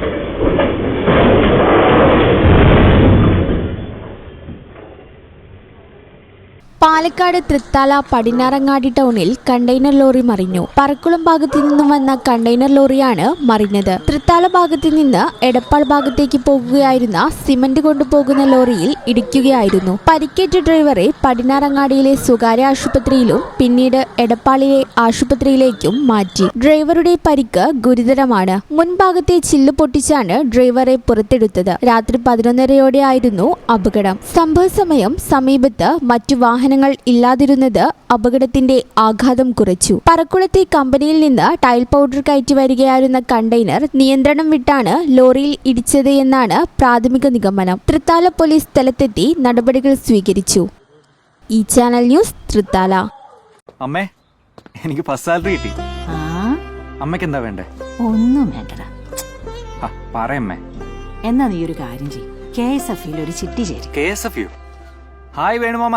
Thank you. Palakkad Thrithala Padinjarangadi ടൗണിൽ container lorry മറിഞ്ഞു. പറക്കുളം ഭാഗത്തു നിന്നും വന്ന കണ്ടെയ്നർ ലോറിയാണ് മറിഞ്ഞത്. തൃത്താല ഭാഗത്തു നിന്ന് എടപ്പാൾ ഭാഗത്തേക്ക് പോകുകയായിരുന്ന സിമന്റ് കൊണ്ടുപോകുന്ന ലോറിയിൽ ഇടിക്കുകയായിരുന്നു. പരിക്കേറ്റ ഡ്രൈവറെ പടിഞ്ഞാറങ്ങാടിയിലെ സ്വകാര്യ ആശുപത്രിയിലും പിന്നീട് എടപ്പാളിലെ ആശുപത്രിയിലേക്കും മാറ്റി. ഡ്രൈവറുടെ പരിക്ക് ഗുരുതരമാണ്. മുൻഭാഗത്തെ ചില്ല് പൊട്ടിച്ചാണ് ഡ്രൈവറെ പുറത്തെടുത്തത്. രാത്രി പതിനൊന്നരയോടെയായിരുന്നു അപകടം. സംഭവ സമയം സമീപത്ത് മറ്റു വാഹനങ്ങൾ ഇല്ലാതിരുന്നത് അപകടത്തിന്റെ ആഘാതം കുറച്ചു. പറക്കുളത്തെ കമ്പനിയിൽ നിന്ന് ടൈൽ പൗഡർ കയറ്റി വരികയായിരുന്ന കണ്ടെയ്നർ നിയന്ത്രണം വിട്ടാണ് ലോറിയിൽ ഇടിച്ചത് എന്നാണ് പ്രാഥമിക നിഗമനം. തൃത്താല പോലീസ് സ്ഥലത്തെത്തി നടപടികൾ സ്വീകരിച്ചു. ഈ ചാനൽ ന്യൂസ് തൃത്താല. അമ്മേ എനിക്ക് സാലറി കിട്ടി. ആ? അമ്മയ്ക്ക് എന്താ വേണ്ടേ? ഒന്നും വേണ്ടടാ. ആ പറയമ്മേ എന്നാ നീ ഒരു കാര്യം ചെയ്യും. കെ എസ് എഫ് ഒരു ചിട്ടി ചേരും. K S F U. Hi വേണുമാമ.